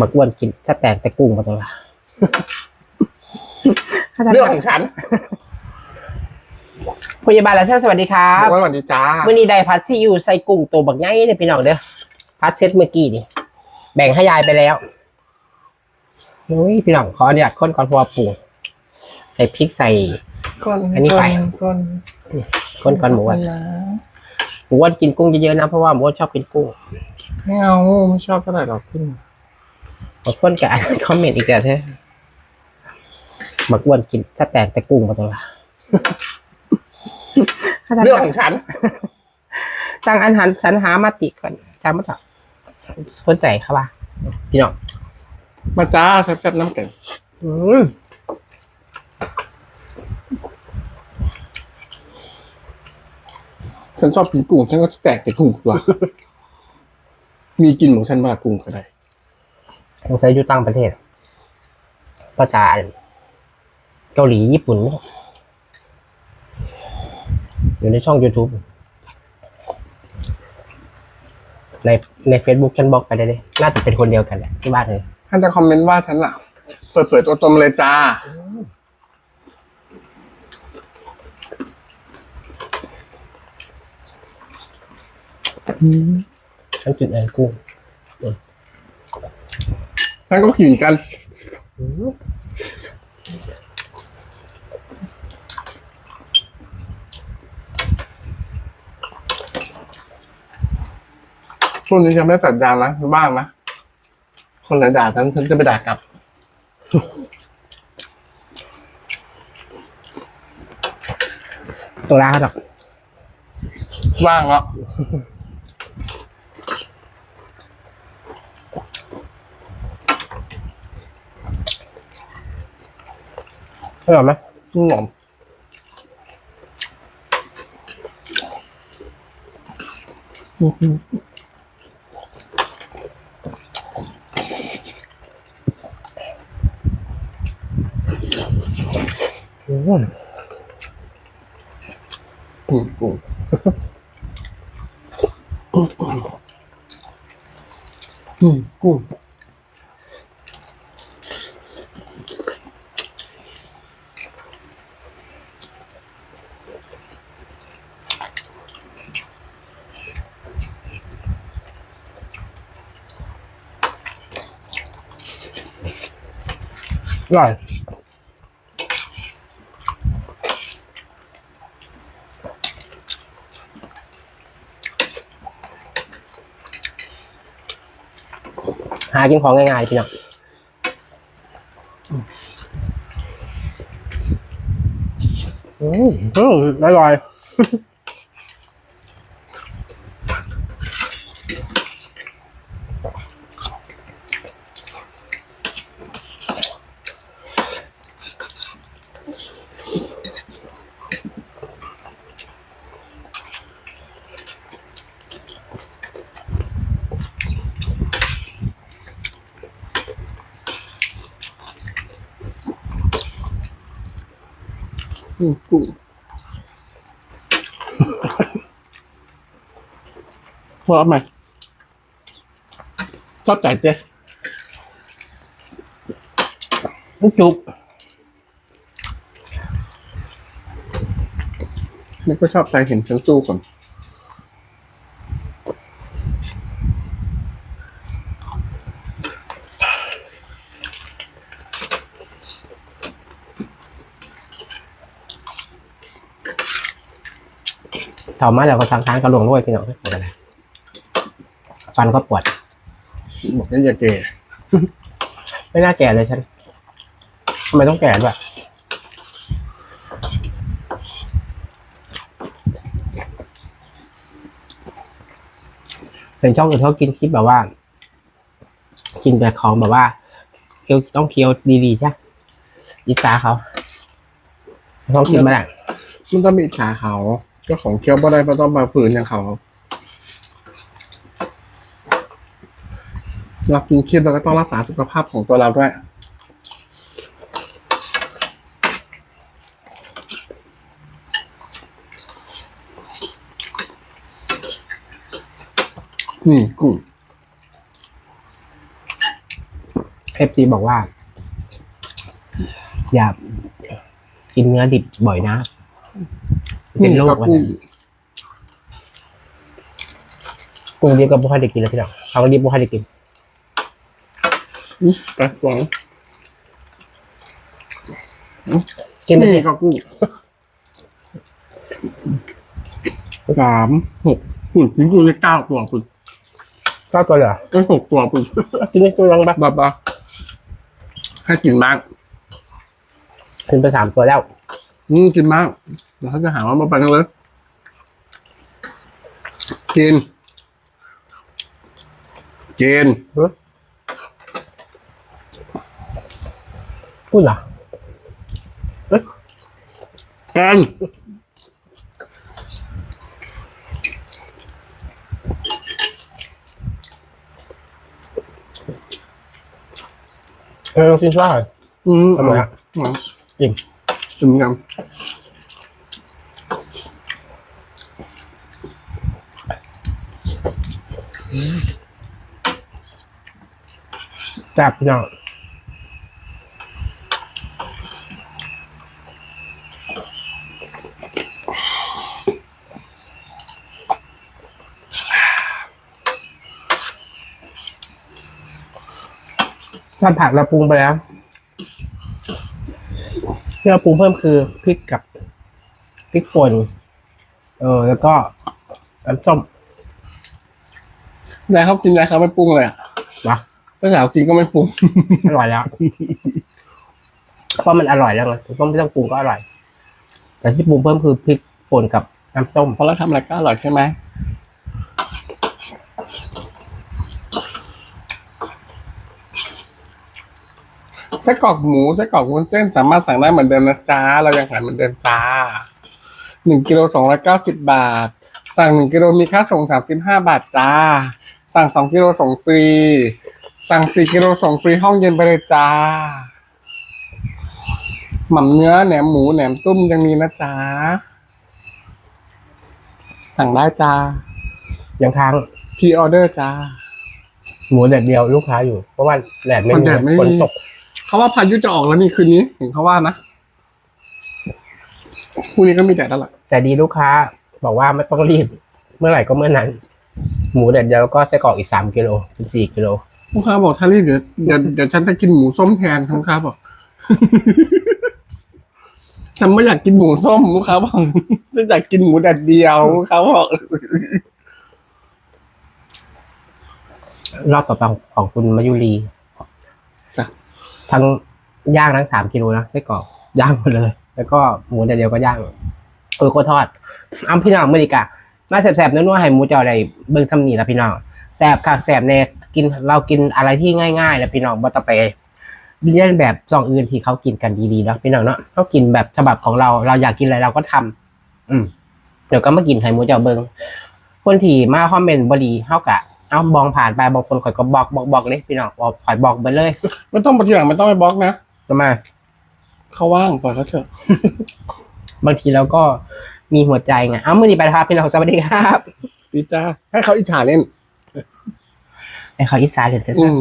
บักอ้วนกินสแตกแต่กุ้งมาตรงละเรื่องของฉันพยาบาลและสวัสดีครับสวัสดีจ้าเมื่อนี้ได้พัดซีอิ๊วใส่กุ้งตัวบักใหญ่เนี่ยพี่น้องเด้อพัดเซตเมื่อกี้นี่แบ่งให้ยายไปแล้วโอ้ยพี่น้องขออนุญาตคนก่อนเพราะว่าปรุงใส่พริกใส่ก้อนอันนี้ไปก้อนคนก่อนหมูอ้วนนะหมูอ้วนกินกุ้งเยอะๆนะเพราะว่าหมูอ้วนชอบกินกุ้งไม่เอาไม่ชอบเท่าไหร่หรอกขึ้น บางคนก็อ่านคอมเมนต์อีกแล้วใช่บักอ้วนกินสแตกแต่กุ้งมาตรงละเรื่องของฉันสั่งอาหารสรรหามาติก่อนจำมาต่อสนใจครับว่าพี่น้องมาจ้าแซ่บๆน้ำแข็งอืมฉันชอบกินกุ้งฉันก็แตกแต่กุ้งตัว มีกินของฉันมากกุ้งก็ได้ สงสัยอยู่ต่างประเทศ ภาษาเกาหลีญี่ปุ่นมั้งอยู่ในช่อง YouTube ในใน Facebook ฉันบล็อกไปได้เลย น่าจะเป็นคนเดียวกันแหละที่บ้านเลยท่านจะคอมเมนต์ว่าฉันล่ะเปิดเปิดตัวตนมาเลยจ้า ฉันกินแอนกุ้ง ท่านก็กินกันช่วงนี้ยังไม่ตัดยางนะบ้างนะ คนไหนด่าฉันฉันจะไปด่ากลับตัวร้านหรอก ว่างแล้ว อร่อยไหมหนอมอืม กุ้งกุ้งอืมกุ้งอ ร่อยหากินของง่ายๆพี่น้องอืมอืมอร่อย อืมกุ้งชอบไหมชอบใจเจ๊ลูกจุกนี่ก็ชอบใจเห็นฉันสู้ก่อน ต่อมาแล้วก็สังขารกระหลวงด้วยพี่น้องไม่เป็นไรฟันก็ปวดบอกว่าอย่าเกยไม่น่าแก่เลยฉันทำไมต้องแก่ด้วยเป็นช่องอื่นเขากินคลิปแบบว่า กินแต่ของแบบว่าเคี้ยวต้องเคี้ยวดีๆใช่ปะอิจฉาเขาเขากินมาแหละมันต้องมีอิจฉาเขา เจ้าของเคี้ยวบ่ได้ก็ต้องมาฝืนอย่างเขาเรากินเคลิปเราก็ต้องรักษาสุขภาพของตัวเราด้วยนี่กุ้งเอฟซีบอกว่า อย่ากินเนื้อดิบบ่อยนะ เป็นโรควันกุ้งนั้นกุ้งดิบกับบุคคลเด็กกินแล้วพี่น้องเขาก็ดิบบุคคลเด็กกินไปสองกินไปสินี่ก็กุ้งสามหกหุ่นจริงๆเลยเก้าตัวคุณก็ตัวเหรอก็หกตัวคุณกินไปตัวลองปะบ้าบ้าให้กินบ้างกินไปสามตัวแล้ว อืมกินบ้างเดี๋ยวเขาจะหาว่ามาไปกันเลยกินกินพูดเหรอกันเออลองกินซ่าหน่อยอืมอร่อยอะอืมจริงชิมกั จับพี่น้องถ้าผักเราปรุงไปแล้วที่เราปรุงเพิ่มคือพริกกับพริกป่น เออ แล้วก็น้ำส้มยายเขากินยายเขาไม่ปรุงเลยอะวะ ป้าสาวกินก็ไม่ปรุง อร่อยแล้ว เพราะมันอร่อยแล้วไงต้องไม่ต้องปรุงก็อร่อย แต่ที่ปรุงเพิ่มคือพริกป่นกับน้ำส้ม เพราะเราทำอะไรก็อร่อยใช่ไหมไส้กรอกหมูไส้กรอกวุ้นเส้นสามารถสั่งได้เหมือนเดิมนะจ๊ะเรายังขายเหมือนเดิมจ้าหนึ่งกิโลสองร้อยเก้าสิบบาท สั่งหนึ่งกิโลมีค่าส่งสามสิบห้าบาทจ้า สั่งสองกิโลส่งฟรี สั่งสี่กิโลส่งฟรีห้องเย็นไปเลยจ้า หม่ำเนื้อแหนมหมูแหนมตุ้มยังมีนะจ๊ะสั่งได้จ้ายังค้างพีออเดอร์จ้าหมูแดดเดียวลูกค้าอยู่ เพราะว่าแดดไม่มันมีแดดไม่มีฝนตกเขาว่าพายุจะออกแล้วนี่คืนนี้เห็นเขาว่านะพรุ่งนี้ก็มีแดดแล้วล่ะแต่ดีลูกค้า บอกว่าไม่ต้องรีบ เมื่อไหร่ก็เมื่อนั้น หมูแดดเดียวแล้วก็ไส้กรอกอีกสามกิโลเป็นสี่กิโล ลูกค้าบอกถ้ารีบเดี๋ยวเดี๋ยวเดี๋ยวฉันจะกินหมูส้มแทนลูกค้าบอก ฉันไม่อยากกินหมูส้มลูกค้าบอกฉันอยากกินหมูแดดเดียวลูกค้าบอกรอบต่อไปของคุณมายุรีจ้ะทั้งย่างทั้งสามกิโลนะไส้กรอกย่างหมดเลย แล้วก็หมูแดดเดียวก็ย่างเออโคตรทอดอ้ำพี่น้องเมื่อดีกะมาแสบๆนัวๆให้หมูเจ้าได้เบิ่งซ้ำนี่ละพี่น้องแสบค่ะแสบเนี่ย กินเรากินอะไรที่ง่ายๆแล้วพี่น้องบ่ต้องไปเลียนแบบซองอื่นที่เขากินกันดีๆเนาะพี่น้องเนาะเขากินแบบฉบับของเราเราอยากกินอะไรเราก็ทำอืมเดี๋ยวก็มากินให้หมูเจ้าเบิ่งคนที่มาคอมเมนต์บ่ดีเฮากะเอาบองผ่านไปบางคนข่อยก็บอกบอกบอกเลยพี่น้องบอกข่อยบอกไปเลยไม่ต้องไปทีหลังไม่ต้องไปบล็อกนะทำไมเขาว่างปล่อยเขาเถอะ บางทีเราก็มีหัวใจไง เอามือนี้ไปนะครับ พี่น้องสวัสดีครับดีจ้าให้เขาอิจฉาเล่น ไอ้เขาอิสานเหรียเถอะอืม